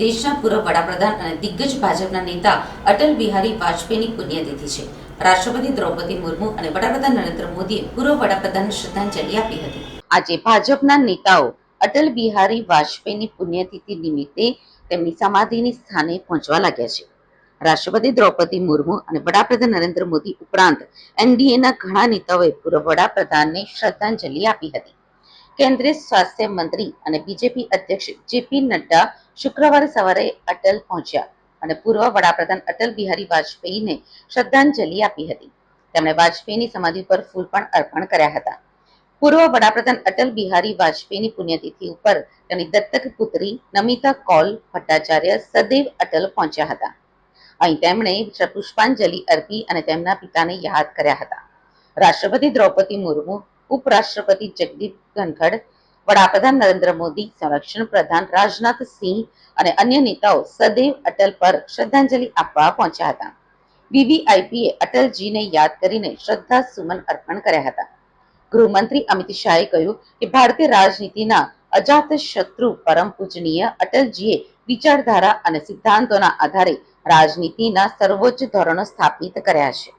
દેશના પૂર્વ વડાપ્રધાન અને દિગ્ગજ ભાજપના નેતા અટલ બિહારી વાજપેયીની પુણ્યતિથિ છે. રાષ્ટ્રપતિ દ્રૌપદી મુર્મુ અને વડાપ્રધાન નરેન્દ્ર મોદીએ પૂર્વ વડાપ્રધાનને શ્રદ્ધાંજલિ આપી હતી. આજે ભાજપના નેતાઓ અટલ બિહારી વાજપેયીની પુણ્યતિથિ નિમિત્તે તેમની સમાધિની સ્થાને પહોંચવા લાગ્યા છે. રાષ્ટ્રપતિ દ્રૌપદી મુર્મુ અને વડાપ્રધાન નરેન્દ્ર મોદી ઉપરાંત એનડીએના ઘણા નેતાઓએ પૂર્વ વડાપ્રધાનને શ્રદ્ધાંજલિ આપી હતી. કેન્દ્રીય સ્વાસ્થ્ય મંત્રી અને બીજેપી અધ્યક્ષ જેપી નડ્ડા શુક્રવારે સવારે અટલ પહોંચ્યા અને પૂર્વ વડાપ્રધાન અટલ બિહારી વાજપેયીને શ્રદ્ધાંજલિ આપી હતી. તેમણે વાજપેયીની સમાધિ પર ફૂલ પણ અર્પણ કર્યા હતા. પૂર્વ વડાપ્રધાન અટલ બિહારી વાજપેયીની પુણ્યતિથિ ઉપર તેમની દત્તક પુત્રી નમિતા કૌલ ભટ્ટાચાર્ય સદૈવ અટલ પહોંચ્યા હતા. અહીં તેમણે પુષ્પાંજલિ અર્પી અને તેમના પિતાને યાદ કર્યા હતા. રાષ્ટ્રપતિ દ્રૌપદી મુર્મુ ઉપરાષ્ટ્રપતિ જગદીપ ધનખડ, વડાપ્રધાન નરેન્દ્ર મોદી, સંરક્ષણ પ્રધાન રાજનાથ સિંહ અને અન્ય નેતાઓ સદૈવ અટલ પર શ્રદ્ધાંજલિ આપવા પહોંચ્યા હતા. વીવીઆઈપીએ અટલજીને યાદ કરીને શ્રદ્ધા સુમન અર્પણ કર્યા હતા. ગૃહમંત્રી અમિત શાહે કહ્યું કે ભારતીય રાજનીતિના અજાત શત્રુ પરમ પૂજનીય અટલજીએ વિચારધારા અને સિદ્ધાંતોના આધારે રાજનીતિના સર્વોચ્ચ ધોરણો સ્થાપિત કર્યા છે.